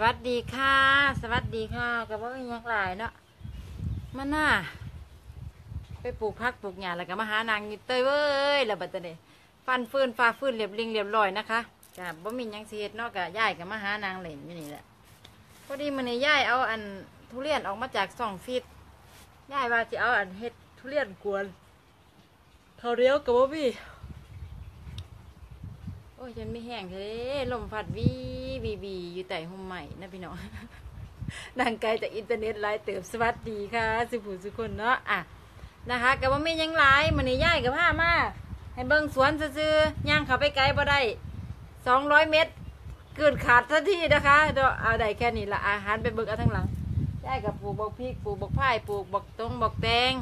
สวัสดีค่ะ สวัสดีค่ะกับว่ายังหลายเนาะมันน่าไปปลูกพักปลูกหญ้าแล้วก็มาหานางยู่เตยเว้ยแล้วบัดนี้ฟันฟืนฟ้าฟืนเรียบลิงเรียบร้อยนะคะกะบ่มีหยังสิเฮ็ดเนอกกะย่ายก็มาหานางเล่นอยู่นี่แหละพอดีมื้อนี้ย่ายเอาอันทุเรียนออกมาจากสองฟีตย่ายว่าสิเอาอันเฮ็ดทุเรียนกวนเขาเรียวกับบ่มี โอ้ยฉันไม่แห้งเลยลมพัดวีวีวีอยู่แต่ห่มใหม่นะพี่น้องดังไกลจากอินเทอร์เน็ตไลน์เติบสวัสดีค่ะ สุผู้สุคนเนาะอะนะคะกับว่าไมีหยังหลายมันนี่ย่ายกับผ้ามาให้เบิ่งสวนซื่อย่างเขาไปไกลบ่ได้สองร้อยเมตรเกินขาดทันทีนะคะเดี๋ยวเอาได้แค่นี้ละอาหารไปเบิ่งเอาทั้งหลังย่ายกับปลูกบักพริกปลูกบักพายปลูกบักตงบักแตง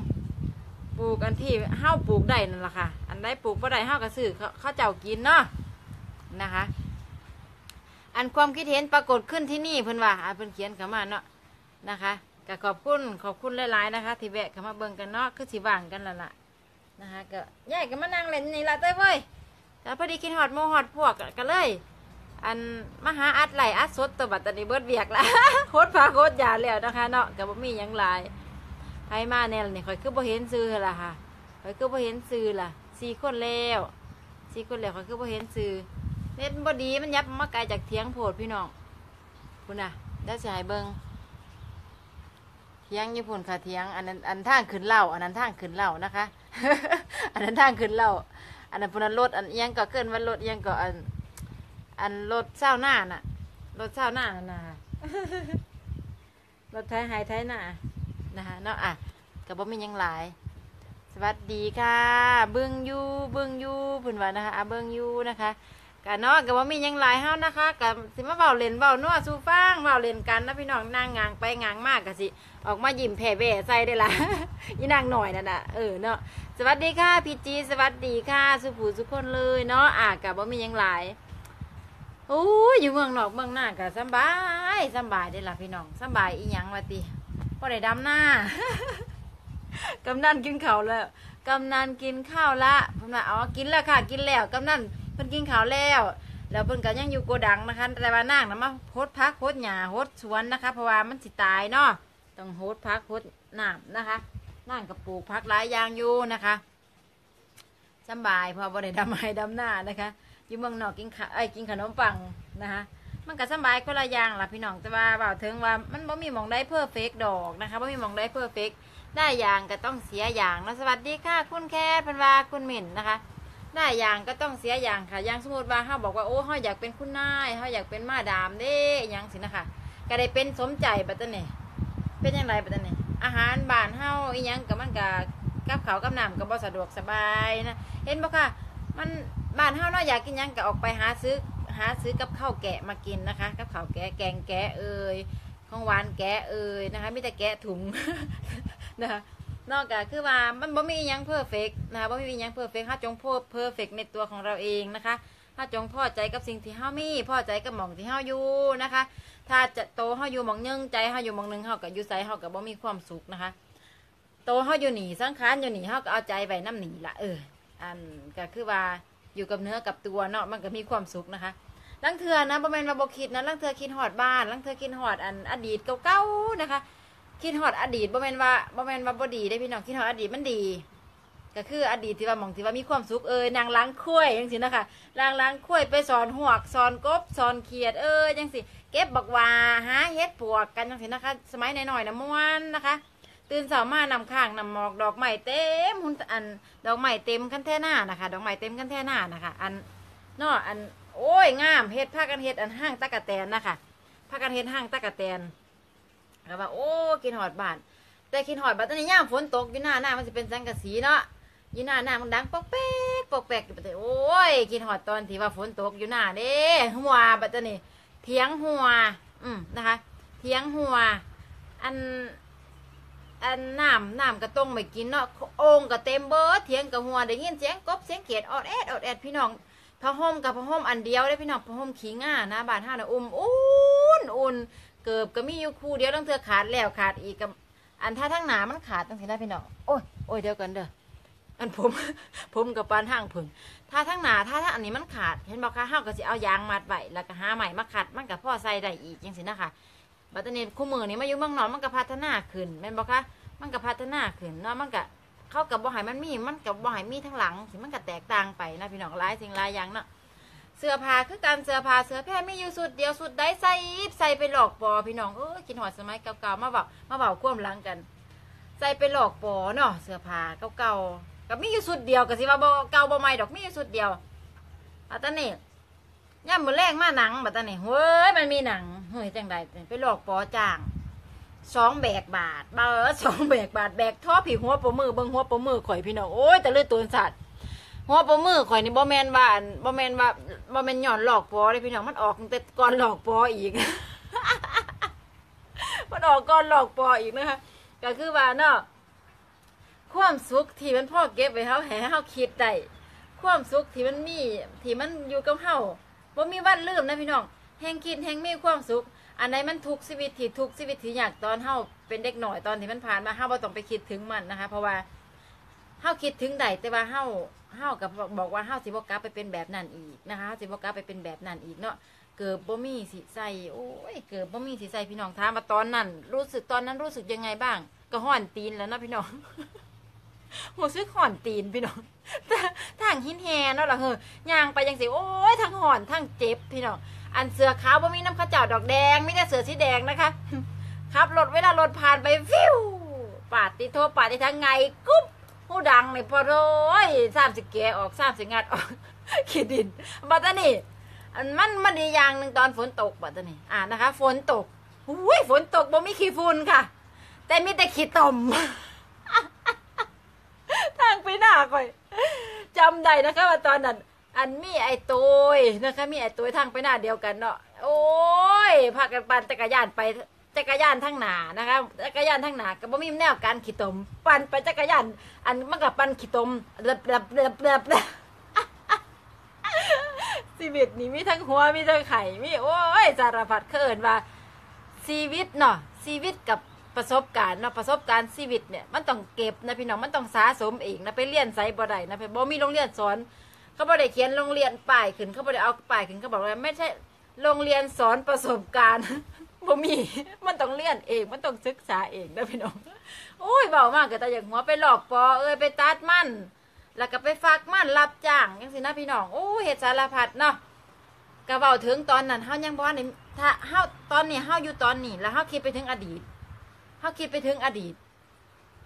ปลูกอันที่เฮ้าปลูกได้นั่นแหละค่ะ อันใดปลูกบ่ได้เฮ้าก็ซื้อเขาเขาเจ้ากินเนาะ นะคะ อันความคิดเห็นปรากฏขึ้นที่นี่เพิ่นว่าอ่าเพิ่นเขียนเข้ามาเนาะนะคะก็ขอบคุณขอบคุณหลายๆนะคะ ที่แวะเข้ามาเบิ่งกันเนาะคือสิว่างกันและล่ะนะคะก็ยายก็มานั่งเล่นนี่ล่ะเต้ยเว้ยก็พอดีคิดฮอดโมฮอดพวกก็ก็เลย อันมหาอัดไหลอัดสดตัวบัตอนนี้เบิดเวียกละโคตรพาโคตรยาแล้วนะคะเนาะก็บ่มีหยังหลายใครมาแน่ล่ะนี่ข่อยคือบ่เห็นซื้อล่ะค่ะข่อยคือบ่เห็นซื้อล่ะสี่คนแล้วสี่คนแล้วข่อยคือบ่เห็นซื้อ เน็ตบดีมันยับมาไกลจากเทียงโพดพี่น้องคุณน่ะได้สายเบิงเทียงญี่ปุ่นค่ะเทียงอันนั้นอันทางขึ้นเล่าอันนั้นทางขึ้นเล่านะคะ อันนั้นทางขึ้นเล่าอันนั้นพุ่นนรถอันอิหยังก็เกินว่ารถอิหยังก็อัน อันรถเศร้าหน้าน่ะรถเศร้าหน้าน่ะนะรถไทยไฮไทยหน้านะคะเนาะอะกับบ่มียังหลาย สวัสดีค่ะ เบิ้งยูเบิ้งยูเพิ่นว่านะคะอะเบิ้งยูนะคะ กะเนาะกะว่ามีหยังหลายเฮานะคะกะสิมาเว้าเล่นเว้านัวสู่ฟังเว้าเล่นกันนะพี่น้องนางงางไปงางมากกะสิ ออกมายิ้มแผ่แว่ใส่ได้ละ อีนางหน่อยนั่นน่ะเออเนาะสวัสดีค่ะพี่จีสวัสดีค่ะสุผูสุคนเลยเนาะอะกะบ่มีหยังหลายโอ้ยอยู่เมืองนอกเมืองหน้ากะสำบายสำบายได้ล่ะพี่น้องสำบายอีหยังว่าติบ่ได้ดำหน้า กำนันกินข้าวแล้วกำนันกินข้าวละเพิ่นว่าอ๋อกินแล้วค่ะ กินแล้วกำนัน เพิ่นกินข้าวแล้ว แล้วเพิ่นก็ยังอยู่โกดังนะคะ แต่ว่านางนะมาโพดพักโพดหญ้าโพดสวนนะคะ เพราะว่ามันสิตายเนาะต้องโพดพักโพดน้ำนะคะนางก็ปลูกพักหลายอย่างอยู่นะคะสบายเพอบ่ได้ดำไม้ดำหน้านะคะอยู่เมืองนอกกินข้าวไอ้กินขนมปังนะคะมันก็สบายคนละอย่างล่ะพี่น้องแต่ว่าเบาถึงว่ามันบ่มีมองได้เพอร์เฟกดอกนะคะบ่มีมองได้เพอร์เฟกได้อย่างก็ต้องเสียอย่างนะสวัสดีค่ะ คุณแคทพันวาคุณหมิ่นนะคะ ได้อย่างก็ต้องเสียอย่างค่ะอย่างสมมติว่าเขาบอกว่าโอ้เขาอยากเป็นคุณนายเขาอยากเป็นมาดามเด้อหยังสินะคะก็ได้เป็นสมใจบัดนี้เป็นยังไงบัดนี้อาหารบ้านเฮาอีหยังกับมันกับกับเขากับน้ำก็บ่สะดวกสบายนะเห็นบ่ค่ะมันบ้านเฮาเนาะอยากกินหยังก็ออกไปหาซื้อหาซื้อกับข้าวแกะมากินนะคะ กับข้าวแกะแกงแกะเอ่ยของหวานแกะเอ่ยนะคะมีแต่แกะถุงนะคะ นอกจากคือว่ามันบ่มีอยังเพอร์เฟกนะคะบ่มีอยังเพอร์เฟกถ้าจงพบเพอร์เฟกในตัวของเราเองนะคะถ้าจงพอใจกับสิ่งที่เฮามีพอใจกับหมองที่เฮาอยู่นะคะ ถ้าจะโตเฮาอยู่หมองนึงใจเฮาอยู่หมองหนึงเฮาก็อยู่ไสเฮาก็บ่มีความสุขนะคะ โตเฮาอยู่หนีสังขารอยู่หนีเฮาก็เอาใจไว้น้ำหนีละเอออันก็คือว่าอยู่กับเนื้อกับตัวเนาะมันก็มีความสุขนะคะลังเทือนะบ่แม่นว่าบ่คิดนะลังเทือคิดฮอดบ้านลังเทือคิดฮอดอันอดีตเก่าๆนะคะ คิดฮอดอดีตบ่แม่นว่าบ่แม่นว่าบ่ดีได้พี่น้องคิดฮอดอดีตมันดี ก็คืออดีตที่ว่าหมองที่ว่ามีความสุขเอ้ยนางล้างคุ้ยจังซี่นะคะนางล้างคุ้ยไปสอนหวกสอนกบสอนเขียดเอ้ยจังซี่เก็บบักว่าหาเฮ็ดปวกกันจังซี่นะคะ สมัยหน้อยๆนะม่วนนะคะ ตื่นเช้ามานำข้างนำหมอกดอกไม้เต็มหุ่นอันดอกไม้เต็มกันแท่หน้านะคะ ดอกไม้เต็มกันแท่หน้านะคะ อันเนาะอันโอ้ยงามเฮ็ดผ้ากันเฮ็ดอันห้างตะกะแตนนะคะผ้ากันเฮ็ดห้างตะกะแตน ก็ว่าโอ้กินหอดบานแต่กินหอดบานตอนนี้ย่ามฝนตกอยู่หน้าหน้ามันจะเป็นสังกะสีเนาะอยู่หน้าหน้ามันดังปอกแป๊กปอกแป๊กอยู่บัดนี้โอ้ยกินหอดตอนที่ว่าฝนตกอยู่หน้าเด้หัวบัดตอนนี้เถียงหัว อืมนะคะ เถียงหัว อันอันน้ำน้ำกระต้งไม่กินเนาะโอ่งก็เต็มเบิดเถียงกับหัวได้ยินเสียงกบเสียงเขียดออดแอดออดแอดพี่น้องผ้าห่มกับผ้าห่มอันเดียวได้พี่น้องผ้าห่มขี้ง่านะบานห้านะอุ่มอุ่นอุ่น เกือบก็มีอยู่คู่เดียวต้องเธอขาดแล้วขาดอีกกับอันถ้าทั้งหนามันขาดตั้งสิได้พี่น้องโอ้ยโอ้ยเดี๋ยวกันเด้ออันผม ผมกับปานทางผึ่งถ้าทั้งหนาถ้าทั้งอันนี้มันขาด เห็นบอกคะเฮาก็สิเอายางมัดไว้แล้วก็หาใหม่มาขัดมันก็พอใส่ได้อีกจังซี่นะคะบัดตรนี้คู่มือนี้มาอยู่เมืองนอกมันก็พัฒนาขึ้นแม่นบ่คะมันก็พัฒนาขึ้นเนาะมันก็เข้ากับบ่ให้มันมี มันกับบ่ให้มีทั้งหลังสิมันก็แตกต่างไปนะพี่น้องหลายสิ่งหลายอย่างเนาะ เสื้อผ้าคือการเสื้อผ้าเสื้อแพร่มีอยู่สุดเดียวสุดใดใส่ใส่ไปหลอกปอพี่น้องเออกินหอดสมัยเก่าๆมาเบามาเบาความหลังกัน ใส่ไปหลอกปอเนาะเสื้อผ้าเก่าๆกับมีอยู่สุดเดียวก็สิว่าบ่เก่าบ่ใหม่ดอกมีอยู่สุดเดียวอัตอนนี้ย่ำมือแรงมาหนังบัตอนนี้เฮ้ยมันมีหนังเฮ้ยจังใดไปหลอกปอจ้างสองแบกบาทเบอร์สองแบกบาทแบกท่อผีหัวปมือเบิ่งหัวปมือข่อยพี่น้องโอ้ยแต่เลือดตัวสัตว์ หัวปมือข่อยนี่บ่แมนว่าอันบ่แมนว่าบ่แมนหย่อนหลอกปอเลยพี่น้องมันออกตั้งแต่ก่อนหลอกปออีก มันออกก่อนหลอกปออีกนะคะก็คือว่าเนาะความสุขที่มันพ่อเก็บไว้เฮาให้เฮาคิดได้ความสุขที่มันมีที่มันอยู่กับเฮาบ่มีวันลืมนะพี่น้องแห่งคิดแห่งมีความสุข อันไหนมันทุกชีวิตที่ทุกชีวิตที่ยากตอนเฮาเป็นเด็กหน่อยตอนที่มันผ่านมาเฮาบ่ต้องไปคิดถึงมันนะคะ เพราะว่าเฮาคิดถึงได้แต่ว่าเฮา เฮากับบอกว่าเฮาสิบ่กลับไปเป็นแบบนั้นอีกนะคะเฮาสิบ่กลับไปเป็นแบบนั้นอีกเนาะเกิดบ่มีสิใส่โอ้ยเกิดบ่มีสิใส่พี่น้องถามมาตอนนั้น รู้สึกตอนนั้นรู้สึกยังไงบ้าง ก็ห่อนตีนแล้วนะพี่น้องหัวซื้อห่อนตีนพี่น้องทางหินแฮเนาะล่ะเฮ้ย่างไปยังสิโอ้ยทั้งห่อนทั้งเจ็บพี่น้องอันเสือขาวบ่มีน้ำข้าวเจ้าดอกแดงไม่ได้เสือสีแดงนะคะครับรถเวลารถผ่านไปฟิวปาดติโทปาดที่ทางไงกุ๊บ หูดังในพอโรยสามสิแกะออกสามสิงัดออกขีดดินบัดนี้อันมันมันดีอย่างหนึ่งตอนฝนตกบัดนี้อ่านะคะ ฝนตกอุ้ยฝนตกบ่มีขี้ฝุ่นค่ะ แต่มีแต่ขี้ตมทางไปหน้าก่อยจำได้นะคะว่าตอนนั้น อันมีไอ้ตัวยนะคะ มีไอ้ตัวยทางไปหน้าเดียวกันเนาะโอ้ยพากันปั่นจักรยานไป จักรยานทั้งหนานะคะจักรยานทั้งหนาก็บ่มีแนวการขี้ตม ปั่นไปจักรยานอันมันก็ปั่นขี้ตมเบบแบบแบบแบบแบบชีวิตนี่มีทั้งหัวมีทั้งไข่มีโอ้ยสารพัดเขินว่าชีวิตเนาะชีวิตกับประสบการณ์เนาะประสบการณ์ชีวิตเนี่ยมันต้องเก็บนะพี่น้องมันต้องสะสมเองนะไปเรียนไสบ่ได้นะไปบ่มีโรงเรียนสอนเขาบ่ได้เขียนโรงเรียนป้ายขึ้นเขาบ่ได้เอาป้ายขึ้นเขาบอกว่าไม่ใช่โรงเรียนสอนประสบการณ์ บ่มี มันต้องเรียนเอง มันต้องศึกษาเองนะพี่น้องโอ้ยเบามากก็แต่อย่างหัวไปหลอกปอเอ้ยไปตัดมัน แล้วก็ไปฝากมันรับจ้างจังซี่นะพี่น้องโอ้เฮ็ดสารพัดเนาะก็เว้าถึงตอนนั้นเฮายังบ่ได้ถ้าเฮาตอนนี้เฮาอยู่ตอนนี้ แล้วเฮาคิดไปถึงอดีตเฮาคิดไปถึงอดีต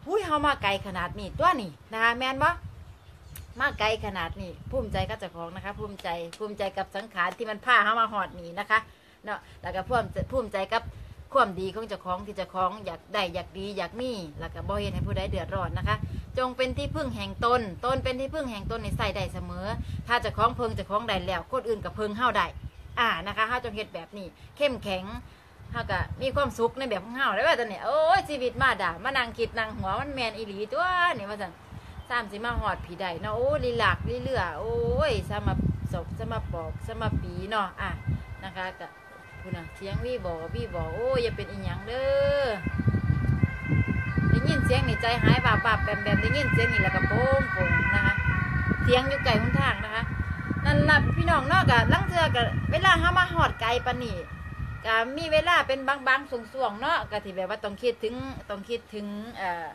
หุ้ยเฮามาไกลขนาดนี้ตัวนี้นะคะแมนบ่มาไกลขนาดนี้ภูมิใจกับเจ้าของนะคะ ภูมิใจภูมิใจกับสังขารที่มันพาเฮามาฮอดนี้นะคะ เนาะแล้วก็ภูมิใจภูมิใจกับความดีของเจ้าของที่เจ้าของอยากได้อยากดีอยากมีแล้วก็บ่เฮ็ดให้ผู้ใดเดือดร้อนนะคะ จงเป็นที่พึ่งแห่งตนตนเป็นที่พึ่งแห่งตนในใส่ได้เสมอ ถ้าเจะคล้าของเพิงเจะคล้าของได้แล้วคนอื่นกับเพิงเฮาได้อ่านะคะเฮาจงเฮ็ดแบบนี้ เข้มแข็งเฮาก็มีความสุขในแบบของเฮาได้ว่าตอนนี้โอ้ยชีวิตมาด่ามานั่งคิดนั่งหัวมันแมนอีหลีตัวนี่ว่าซั่นสามสิมาหอดผีได้เนาะโอ้ลีหลักลีเลือโอ้ยสมาศกสมาปอกสมาปีเนาะอะนะคะก็ คุณน่ะเสียงวี่บอวี่บอโอ้ยอย่าเป็นอีหยังเด้อได้ยินเสียงในใจหายบาบาบแบมแบมได้ยินเสียงนี่แล้วก็โป้งโป่งนะคะเสียงอยู่ไกลหุ่นทางนะคะ นั่นล่ะพี่น้องเนอกกะลังเทือกับเวลาเฮามาหอดไกลปนนี้ก็มีเวลาเป็นบางบางๆส่วงๆเนาะก็ที่แบบว่าต้องคิดถึงต้องคิดถึงเอ่อ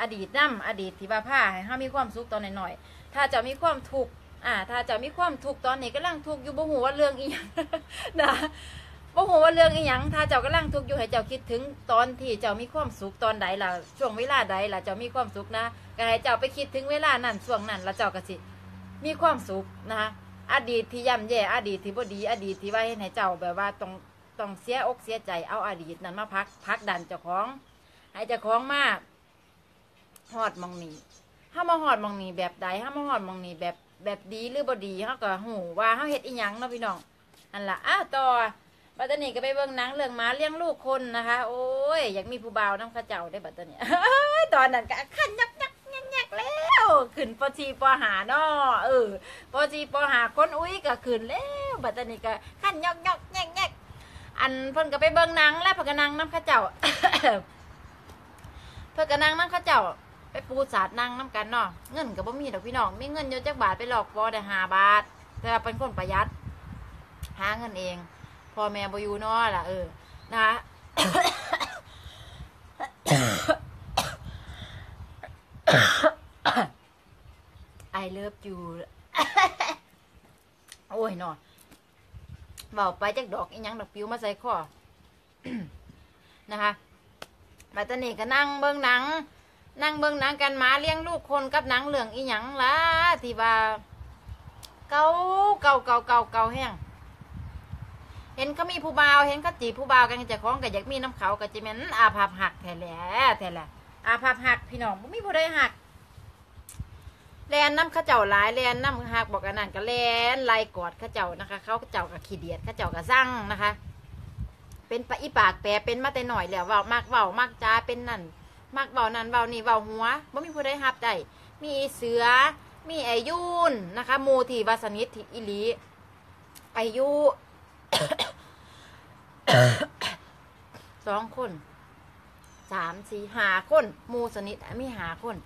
อดีตนํอดีตที่ว่าพาให้เฮามีความสุขตอนหน่อยๆถ้าจะมีความทุกข์อ่า ถ้าจะมีความทุกข์ตอนนี้กำลังทุกข์อยู่บ่ฮู้ว่าเรื่องอีหยังนะ บ่ฮู้ว่าเรื่องอีหยังถ้าเจ้ากำลังทุกข์อยู่ให้เจ้าคิดถึงตอนที่เจ้ามีความสุขตอนใดล่ะช่วงเวลาใดล่ะเจ้ามีความสุขนะก็ให้เจ้าไปคิดถึงเวลานั้นช่วงนั้นแล้วเจ้าก็สิมีความสุขนะคะอดีตที่ย่ำแย่อดีตที่บ่ดี อดีตที่ว่าเฮ็ดให้เจ้าแบบว่าต้องต้องเสียอกเสียใจเอาอดีตนั้นมาพักพักดันเจ้าของ ให้เจ้าของมาฮอดมองนี้เฮามาฮอดมองนี้แบบใดเฮามาฮอดมองนี้แบบแบบดีหรือบ่ดีเฮาก็ฮู้ว่าเฮาเฮ็ดอีหยังเนาะพี่น้องอันล่ะอ้าวต่อ บัดตรนี้ก็ไปเบิ่งหนังเรื่องหมาเลี้ยงลูกคนนะคะ โอ้ยอยากมีผู้บ่าวนำเขาเจ้าได้บัดตรนี้ตอนนั้นก็ขันยักยักยักยักแล้วขึ้นปชีปหาเนาะเออปชีปหาคนอุ้ยก็ขึ้นแล้วบัดตรนี้ก็ขันยอกยอกแยกแยกอันเพิ่นก็ไปเบิ่งหนังแล้วเพิ่นก็นั่งน้ำเขาเจ้าเพิ่นก็นั่งน้ำเขาเจ้าไปปูสาดนั่งน้ำกันเนาะเงินกับบ่มีดอกพี่น้องมีเงินเยอะจักบาทไปหลอกบอได้ห้าบาท แต่เป็นคนประหยัด หาเงินเอง พ่อแม่บอยู่นาะล่ะเออนะคะไอเลิฟยูโอ้ยนอนเบาไปจากดอกอีหยังดอกปิวมาใส่คอนะคะมาตอนนี้ก็นั่งเบิ่งหนัง นั่งเบิ่งหนังกันหมาเลี้ยงลูกคนกับหนังเรืองอีหยังล่ะที่ว่าเก่าเก่าเก่าเก่าเก่าแห้ง เห็นเขามีผู้บ่าว เห็นเขาจีบผู้บ่าวกันจะคล้องก็อยากมีน้ำเขาก็จะแม่นอาภัพหักแท้แหละแท้แหละอาภัพหักพี่น้องบ่มีผู้ใดหักแลนน้ำข้าเจ้าหลายแลนน้ำหักบอกกันนั่นก็แลนไล่กอดข้าเจ้านะคะ เขาเจ้ากับขี้เดียดเข้าเจ้ากับสั่งนะคะ เป็นปะอีปากแปรเป็นมาแต่หน่อยแล้วเว้ามากเว้ามากจ้าเป็นนั่นมากเว้านั่นเว้านี่เว้าหัวบ่มีผู้ใดหับได้มีเสือ มีไอายุนนะคะมูทีวาสนิทอิลีอายุ สองคนสามสี่หาคนมูสนิทมีห้าคน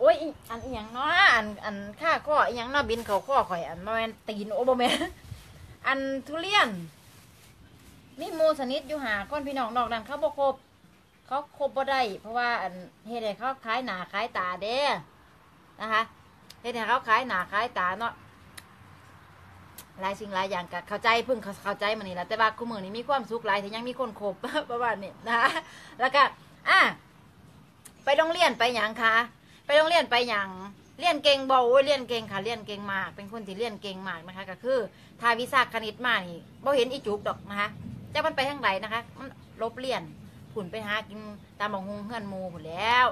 โอ้ยอันอีหยังเนาะอันอันค่าข้ออีหยังเนาะบินเขาข้อข่อยอันบ่แม่นตีนโอ้บ่แม่นอันทุเรียนมีมูสนิทอยู่หาคนพี่น้องนอกนั้นเขาบ่ครบเขาครบบ่ได้เพราะว่าอันเฮ็ดให้เขาขายหน้าขายตาเด้นะคะเฮ็ดให้เขาขายหน้าขายตาเนาะ หลายสิ่งหลายอย่างก็เข้าใจเพิ่งเข้าใจมันนี่แหละแต่ว่าคู่มือนี้มีความสุขหลายที่ยังมีคนคบประมาณนี้นะคะแล้วก็อะไปโรงเรียนไปหยังคะไปโรงเรียนไปหยังเรียนเก่งบ่โอ้ยเรียนเก่งค่ะเรียนเก่งมาก เป็นคนที่เรียนเก่งมากนะคะก็คือถ้าวิชาคณิตมากนี่บ่เห็นอีจุกดอกนะคะจะมันไปทางไหนนะคะมันลบเรียนผุนไปหากินตามบังฮงเฮือนมูผุนแล้ว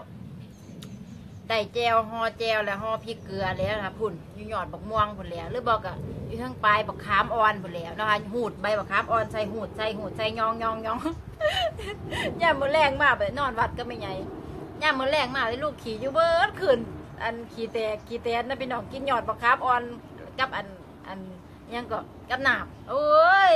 ได้แจวห่อแจวแล้วห่อพริกเกลือแล้วนะคะผุนยู่หยอดบักม่วงผุนแล้วหรือบอกอะอยู่ทางปลายบักขามอ่อนผุนแล้วนะคะหูดใบบักขามอ่อนใส่หูดใส่หูดใส่ยองยองยองย่ามมือแรงมากไปนอนวัดก็ไม่ใหญ่ย่ามมือแรงมากเลยลูกขี่อยู่เบิร์ดขืนอันขี่แตกขี่แตนนะพี่น้องกินหยอดบักขามอ่อนกับอันอันยังก็กับหนามโอ้ย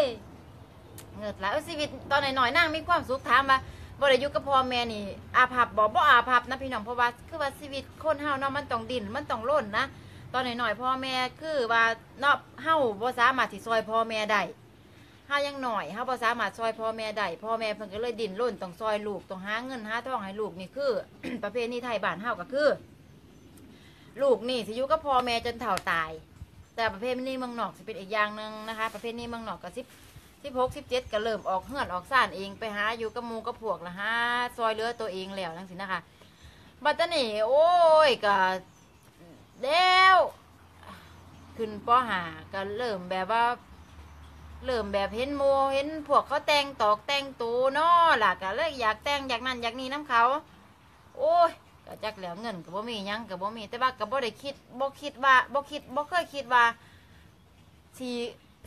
เงิดแล้วชีวิตตอนหน่อยๆนั่งมีความสุขถามว่า บ่ได้อยู่กับพ่อแม่นี่ อาภัพบ่บ่อาภัพนะพี่น้องเพราะว่าคือว่าชีวิตคนเฮาเนาะมันต้องดิ้นมันต้องร่นนะตอนหน่อยๆพ่อแม่คือว่าเนาะเฮาบ่สามารถที่ซอยพ่อแม่ได้เฮายังหน่อยเฮาบ่สามารถซอยพ่อแม่ได้พ่อแม่เพิ่นก็เลยดิ้นร่นต้องซอยลูกต้องหาเงินหาทองให้ลูกนี่คือ ประเพณีไทยบ้านเฮาก็คือ ลูกนี่สิอยู่กับพ่อแม่จนเฒ่าตาย แต่ประเพณีเมืองนอกสิเป็นอีกอย่างหนึ่งนะคะ ประเพณีเมืองนอกก็สิ สิบหกสิบเจ็ดก็เริ่มออกเฮือนออกซ่านเองไปหาอยู่กับหมูกับพวกละฮะซอยเลือตัวเองแล้วทั้งสินะคะบัตานี่โอ้ยก็แล้วขึ้นปหาก็เริ่มแบบว่า เริ่มแบบเห็นโมเห็นพวกเขาแต่งตอกแต่งตูเนาะล่ะก็เลยอยากแต่งอยากนั่นอยากนี่น้ำเขา โอ้ยก็จักแล้วเงินก็บ่มียังก็บ่มีแต่ว่าก็บ่ได้คิดบ่คิดว่าบ่คิดบ่เคยคิดว่าสิ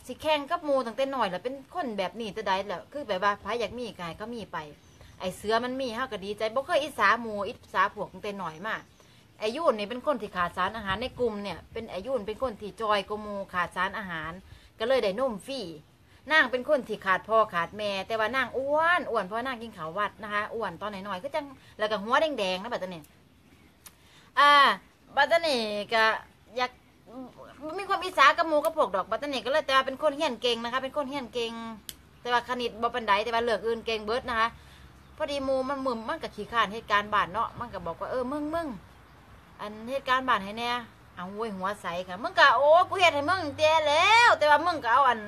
สิแข่งกับหมูตั้งแต่น้อยแล้วเป็นคนแบบนี้แต่ใดแล้วคือแบบว่าพายอยากมีกายก็มีไป ไอเสือมันมีเฮาก็ดีใจบ่เคยอิจฉาหมูอิจฉาพวกตั้งแต่น้อยมาไอายุนนี่เป็นคนที่ขาดสารอาหารในกลุ่มเนี่ยเป็นไอายุนเป็นคนที่จอยกมูขาดสารอาหาร ก็เลยได้นมฟรีนางเป็นคนที่ขาดพ่อขาดแม่ แต่ว่านางอ้วนอ้วนเพราะนางกินข้าววัดนะคะอ้วนตอนน้อยๆก็จังแล้วก็หัวแดงๆนะบัดนี้อ่าบัตรนี่ก็อยาก มีความอิจฉากับหมูกับพวกดอกบัตรนี่ก็เลยแต่ว่าเป็นคนเฮียนเก่งนะคะ เป็นคนเฮียนเก่ง แต่ว่าคณิตบ่ปันไดแต่ว่าเลือกอื่นเก่งเบิร์ดนะคะ พอดีหมูมันมึมมันกับขี้ข้านเหตุการณ์บ้านเนาะมันก็บอกว่าเออมึงมึงอันเหตุการณ์บ้านให้แน่เอาโวยหัวใสค่ะมึงก็โอ้กูเฮ็ดให้มึงเตี้ยแล้ว แต่ว่ามึงก็เอาอัน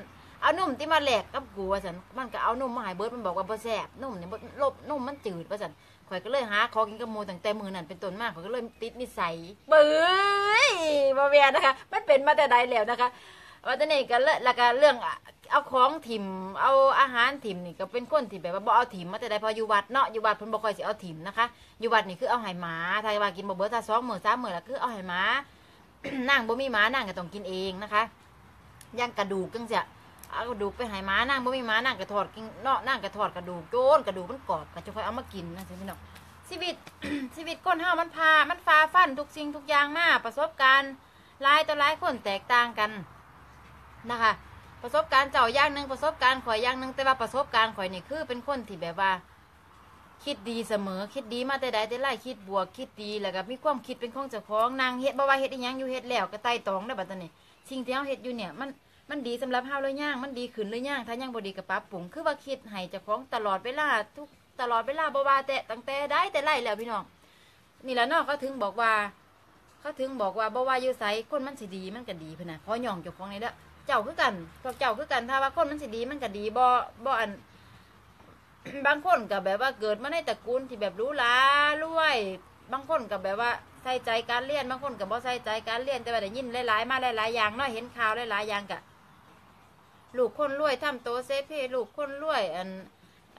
เอานุ่มที่มาแหลกกับกูว่าสันมันก็เอานุ่มมาให้เบิร์ดมันบอกว่าบ่แซ่บนุ่มเนี่ยบ่ลบนุ่มมันจืดว่าสัน ข่อยก็เลยหาขอกินกับหมูตั้งแต่มือนั่นเป็นต้นมากข่อยก็เลยติดนิสัยเบื้ยมาเวียนะคะ มันเป็นมาแต่ใดแล้วนะคะว่าแต่นี่ก็เลยแล้วก็เรื่องเอาของถิ่มเอาอาหารถิ่มนี่ก็เป็นคนที่แบบว่าบ่เอาถิ่มมาแต่ใดพออยู่วัดเนาะอยู่วัดเพิ่นบ่ค่อยสิเอาถิ่มนะคะอยู่วัดนี่คือเอาให้หมาถ้าว่ากินบ่เบิดถ้าสองมื้อสามมื้อแล้วคือเอาให้หมานั่งบ่มีหมานั่งก็ต้องกินเองนะคะย่างกระดูกจังซี่ เอากระดูกไปให้หมานั่งบ่มีหมานั่งก็ทอดกินเนาะนั่งก็ทอดกระดูกโจนกระดูกมันกรอบก็จะค่อยเอามากินนะพี่น้องชีวิต ชีวิตคนเฮามันพา มันฟาฟันทุกสิ่งทุกอย่างมาประสบการณ์หลายต่อหลายคนแตกต่างกันนะคะ ประสบการณ์เจ้าอย่างหนึ่งประสบการณ์ข่อยอย่างหนึ่งแต่ว่าประสบการณ์ข่อยนี่คือเป็นคนที่แบบว่า คิดดีเสมอ คิดดีมาแต่ใดแต่ไรคิดบวกคิดดีแล้วก็มีความคิดเป็นของเจ้าของนางเฮ็ดบ่ว่าเฮ็ดอีหยังอยู่เฮ็ดแล้วก็ไต่ตองได้บัดนี้สิ่งที่เฮาเฮ็ดอยู่เนี่ยมัน มันดีสำหรับเฮาเลยย่าง มันดีขึ้นเลยย่าง ถ้ายังบ่ดีก็ปรับปรุงคือว่าคิดให้เจ้าของตลอดเวลาทุกตลอดเวลาบ่ว่าแต่ตั้งแต่ใดแต่ไรแล้วพี่น้อง นี่แหละนาะเขาถึงบอกว่า เขาถึงบอกว่าบ่ว่าอยู่ไสคนมันสิดีมันก็ดีพุ่นน่ะขอย่องเจ้าของนี่เด้อเจ้าคือกันพวกเจ้าคือกันถ้าว่าคนมันสิดีมันก็ดีบ่บ่อันบางคนก็แบบว่าเกิดมาในตระกูลที่แบบรู้ลารวย บางคนก็แบบว่าใส่ใจการเรียนบางคนก็บ่ใส่ใจการเรียนแต่ว่าได้ยินหลายๆมาหลายๆอย่างเนาะเห็นข่าวหลายๆอย่างกะ ลูกคนรวยทำโตเซเพลูกคนรวย อัน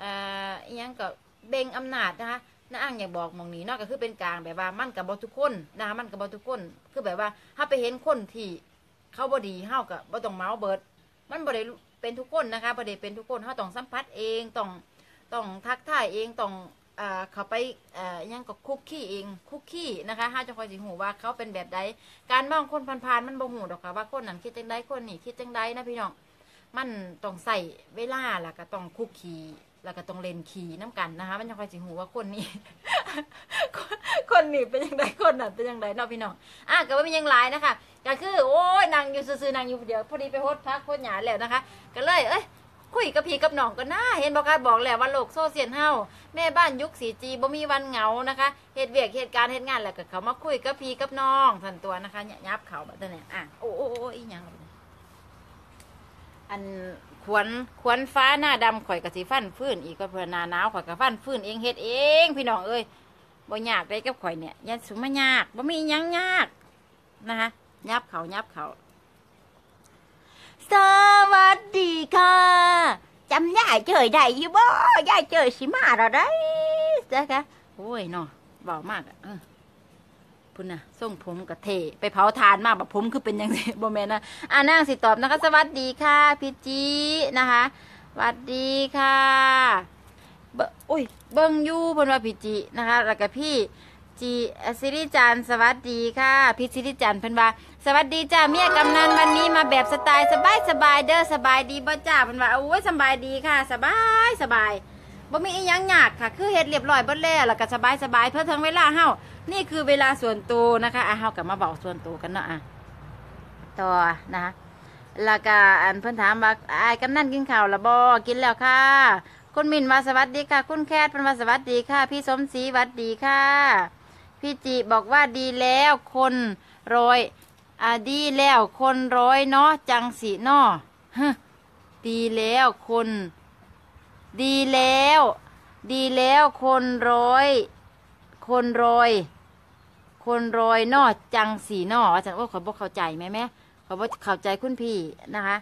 อ่ายังก็เบ่งอำนาจนะคะน้าอ่างอยากบอกมองนี้เนาก็คือเป็นกลางแบบว่ามันกับบทุกคนนะคะมันกับบทุกคน คือแบบว่าถ้าไปเห็นคนที่เขาบ่ดีเฮากับบต้องเมาเบิด มันบ่ได้เป็นทุกคนนะคะบ่ได้เป็นทุกคนเฮาต้องสัมผัสเองต้องต้องทักทายเองต้องอ่าเขาไปอ่ายังก็คุกขี้เองคุกขี้นะคะห้าจะคอยสิหูว่าเขาเป็นแบบใดการมองคนผ่านๆมันบ่หูดอกค่ะว่าคนนั้นคิดจังใดคนนี้คิดจังใดนะพี่น้อง มันต้องใส่เวลาแล้วก็ต้องคุกขี้แล้วก็ต้องเล่นขี้น้กันนะคะ มันจะคอยสิหูว่าคนนี้คนคนนี้เป็นยังไงคนนั้นเป็นยังไงเนาะพี่น้องอะก็ว่ามีหยังหลายนะคะก็คือโอ้ยนางอยู่ซื่อๆนางอยู่เดียวพอดีไปโฮดพักโฮดหยาแล้วนะคะ ก็เลยเอ้ยคุยกับพี่กับน้องก็น่าเห็นบอกค่ะบอกแล้วว่าโลกโซเชียลเฮาแม่บ้านยุค 4G บ่มีวันเหงานะคะเฮ็ดเวียกเหตุการณ์เฮ็ดงานแล้วก็เขามาคุยกับพี่กับน้องทันตัวนะคะยับเขาแบบนี้อะโอ้โอ้อีหยังล่ะเนี่ย อันขวนขวนฟ้าหน้าดำข่อยกะสิฟันฟื้นอีกก็เพื่อนาหนาวข่อยกะฟันฟื้นเองเฮ็ดเอง พี่น้องเอ้ยบ่ยากได้กับข่อยเนี่ยยันสุมายากบ่มียังยากนะคะยับเขายับเขาสวัสดีค่ะจำได้เจอได้ยู่บ่ยายเจอสิมาเราได้จ้ะคะโอ้ยเนาะเบามากอะ พุ่นนะส่งผมกับเทไปเผาทานมากแบบผมคือเป็นยังไงบ่แมนนะอ่านางสิตอบนะคะ สวัสดีค่ะพี่จีนะคะสวัสดีค่ะเบอุ้ยเบิงอยูเพิ่นว่าพี่จีนะคะ แล้วก็พี่จีอะสิริจันสวัสดีค่ะพี่สิริจันเพิ่นว่า สวัสดีจ้าเมียกำนันวันนี้มาแบบสไตล์สบายสบายเด้อสบายดีบ่จ้าเพิ่นว่าโอ้ยสบายดีค่ะ สบายสบายบ่มีอีหยังยากค่ะ คือเฮ็ดเรียบร้อยเบิดแล้วแล้วก็สบายสบายเพื่อถึงเวลาเฮา นี่คือเวลาส่วนตัวนะคะอะเฮากลับมาบอกส่วนตัวกันเนาะอะต่อนะคะแล้วก็อันเพิ่อนถามว่าอ้ายกำนันกินข้าวละบ่กินแล้วค่ะ คุณมินวาสวัสดีค่ะ คุณแคทเพิ่นวาสวัสดีค่ะ พี่สมศรีสวัสดีค่ะ พี่จิบอกว่าดีแล้วคนรอยอ่าดีแล้วคนร้อยเนาะจังสิเนาะฮะดีแล้วคน ดีแล้ว ดีแล้วคนร้อย คนรอย คนรอยนอจังสีนออาจารย์ว่าขอบอกเข้าใจไหมแม่ขอบอกเข้าใจคุณพี่นะคะ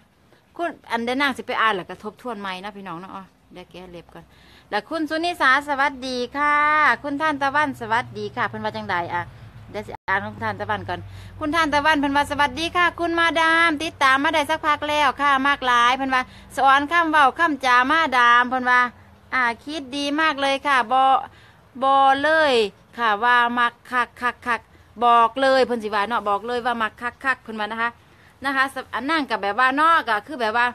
คุณอันเดนนางสิไปอ่านแล้วก็ทบทวนใหมนะพี่น้องเนาะอ๋อเดี๋ยวแกเล็บก่อนแล้วคุณสุนิสาสวัสดีค่ะ คุณท่านตะวันสวัสดีค่ะเพิ่นว่าจังใดอะเดี๋ยวอ่านของท่านตะวันก่อน คุณท่านตะวันเพิ่นว่าสวัสดีค่ะ คุณมาดาม ติดตามมาได้สักพักแล้วค่ะมากหลายเพิ่นว่าสอนคำเว้าคำจามาดามเพิ่นว่า อ่าคิดดีมากเลยค่ะบอบอเลย ค่ะว่ามักคักคักคักบอกเลยเพิ่นสิว่าเนาะบอกเลยว่ามักคักคักเพิ่นว่านะคะนะคะอันนั่งกับแบบว่าเนอกก็คือแบบว่า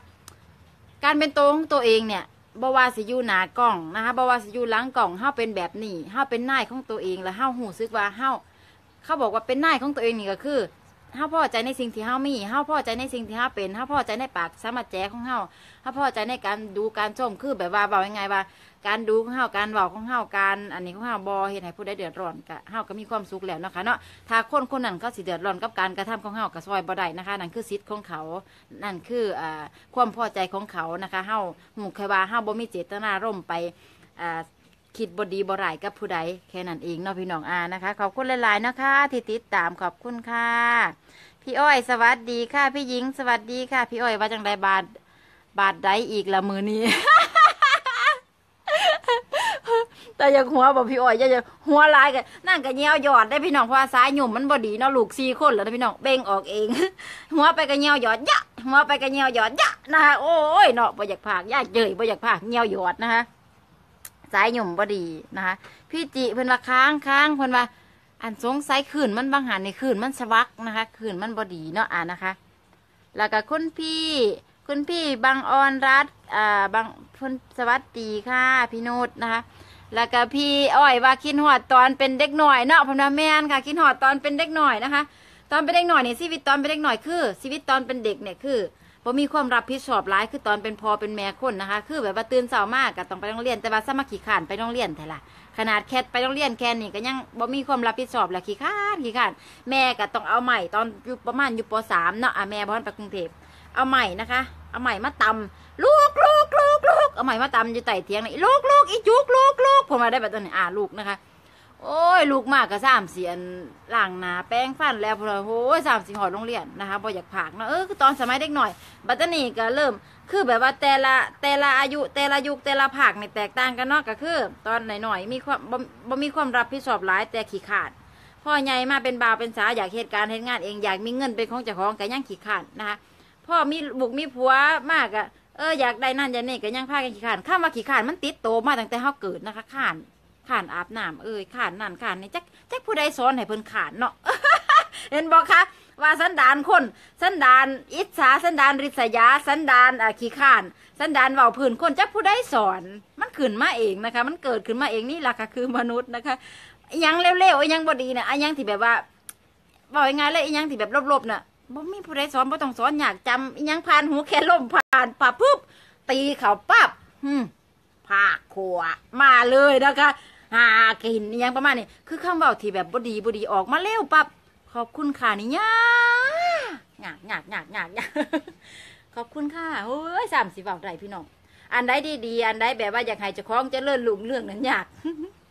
การเป็นตัวของตัวเองเนี่ยบว่าสิอยู่หนากล่องนะคะบ่ว่าสิอยู่หลังกล่องเฮาเป็นแบบนี้เฮาเป็นนายของตัวเองแล้วเฮาหูซึกว่าเฮาเขาบอกว่าเป็นนายของตัวเองนี่ก็คือ เฮาพอใจในสิ่งที่เฮามีเฮาพอใจในสิ่งที่เฮาเป็นเฮาพอใจในปากสามัจแจ้ของเฮาเฮาพอใจในการดูการชมคือแบบว่าเว้ายังไงว่า การดูของเฮาการเว้าของเฮาการอันนี้ของเฮาบ่เฮ็ดให้ผู้ใดเดือดร้อนก็เฮาก็มีความสุขแล้วนะคะเนาะถ้าคนคนนั้นเขาสิเดือดร้อนกับการกระทำของเฮาก็ซอยบ่ได้นะคะ นั่นคือสิทธิ์ของเขา นั่นคืออ่าความพอใจของเขานะคะเฮาหูแค่ว่าเฮาบ่มีเจตนาร่มไปอ่า คิดบดีบ่ร้ายกับผู้ใดแค่นั้นเองเนาะพี่น้องอานะคะ ขอบคุณหลายๆนะคะ ที่ติดตามขอบคุณค่ะ พี่อ้อยสวัสดีค่ะ พี่หญิงสวัสดีค่ะ พี่อ้อยว่าจังไดบาทบาทใดอีกละมือนี้ แต่อยังหัวบอกพี่อ้อยอย่าอย่าหัวลายกันนั่งกันเงี้ยวหยอดได้พี่น้องเพราะว่าซ้ายหยุ่มมันบดีเนาะลูกสี่คนแล้วพี่น้องเบ่งออกเอง หัวไปกันเงี้ยวหยอดยะหัวไปกันเงี้ยวหยอดยะนะคะโอ้ยเนาะบ่อยากพากยากเจยบ่อยากพากเงี้ยวหยอดนะคะ สายหยุ่มบอดีนะคะ พี่จิเพิ่นว่าค้างค้างเพิ่นว่าอันสงสัยขืนมันบางหันในขืนมันสวักนะคะขืนมันบอดีเนาะอ่านะคะ แล้วก็คุณพี่คุณพี่บางออนรัตอ่าบางพนสวัสดีค่ะพี่นุชนะคะ แล้วก็พี่อ้อยว่าคิดหอดตอนเป็นเด็กหน่อยเนาะพนว่าแม่นค่ะคิดหอดตอนเป็นเด็กหน่อยนะคะ ตอนเป็นเด็กหน่อยเนี่ยชีวิตตอนเป็นเด็กหน่อยคือชีวิตตอนเป็นเด็กเนี่ยคือ บ่มีความรับผิดชอบร้ายคือตอนเป็นพอเป็นแม่คนนะคะ คือแบบว่าตื่นเช้ามากก็ต้องไปโรงเรียนแต่ว่าสมัครขี้ขานไปโรงเรียนแต่ละขนาดแค่ไปโรงเรียนแค่นี้ก็ยังบ่มีความรับผิดชอบแล้วขี้ขานขี้ขาน แม่ก็ต้องเอาใหม่ตอนอยู่ประมาณอยู่ปสามเนาะอะแม่บ่ทันไปกรุงเทพเอาใหม่นะคะ เอาใหม่มาตำลูกลูกลูกลูกเอาใหม่มาตำอยู่ใต้เตียงนี่ลูกลูกอีจุกลูกลูกผมมาได้แบบตอนนี้อ่าลูกนะคะ โอ้ย ลูกมากก็สามเสียนล่างหนาแป้งฟันแล้วพอโอ้ยสามสิงหอดโรงเรียนนะคะพออยากผากเนาะเออคือตอนสมัยเด็กหน่อย บัตตานี่ก็เริ่ม คือแบบว่าแต่ละแต่ละอายุแต่ละยุคแต่ละภาคในแตกต่างกันเนาะก็คือ ตอนหน่อยๆมีความบ่บ่มีความรับผิดชอบหลายแต่ขี้ขาดพ่อใหญ่มาเป็นบ่าวเป็นสาวอยากเหตุการณ์เหตุงานเองอยากมีเงินเป็นของเจ้าของก็ยังขี้ขาดนะคะพ่อมีบุกมีผัวมากอะเอออยากได้นั่นอยากนี่ก็ยังพากันขี้ขาดข้ามว่าขี้ขาดมันติดโตมาตั้งแต่เฮาเกิดนะคะขาน ขานอาบน้ำเอ้ยขานนั่นขานนี่จักจักผู้ใดสอนให้เพิ่นขานเนาะเห็นบอกคะว่าสันดานคนสันดานอิจฉาสันดานริษยา สันดานขี้ข้าน สันดานเว้าพื้นคนจักผู้ใดสอน มันขึ้นมาเองนะคะ มันเกิดขึ้นมาเองนี่แหละค่ะคือมนุษย์นะคะยังเร็วๆยังบดีเนี่ยอิหยังที่แบบว่าบอกยังไงเลยยังที่แบบลบๆน่ะบ่มีผู้ใดสอนบ่ต้องสอนอยากจำยังผ่านหูแค่ลมผ่านผ่าปุ๊บตีเขาปั๊บหืมภาคขัวมาเลยนะคะ หากินอหยังประมาณนี้คือคำเว่าที่แบบบดีบดีออกมาเร็วปับ๊บขอบคุณค่ะนี่ยากยากยากยากยากยากขอบคุณค่ะโอ้ยสามสิบเบาได้พี่น้องอันใดดีๆอันใดแบบว่าอยากให้เจ้าของเจะเลื่อนลุงเรื่องนั้นยาก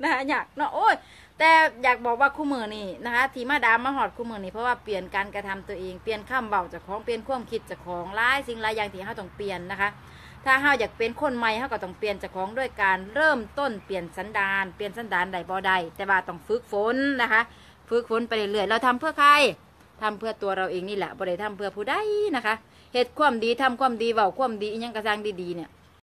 นะคะยากเนาะโอ้ยแต่อยากบอกว่าคู่มือนี่นะคะ ที่มาดามมาหอดคู่มือนี่เพราะว่าเปลี่ยนการกระทำตัวเองเปลี่ยนคำเบาจากของเปลี่ยนความคิดจากของร้ายสิ่งหลายอย่างที่เราต้องเปลี่ยนนะคะ ถ้าเฮาอยากเป็นคนใหม่เฮาก็ต้องเปลี่ยนจากของด้วยการเริ่มต้นเปลี่ยนสันดานเปลี่ยนสันดานใดบ่ใดแต่ว่าต้องฝึกฝนนะคะ ฝึกฝนไปเรื่อยๆเราทำเพื่อใครทำเพื่อตัวเราเองนี่แหละบ่ได้ทำเพื่อผู้ใดนะคะเหตุความดีทำความดีเบาความดียังกระซังดีๆเนี่ย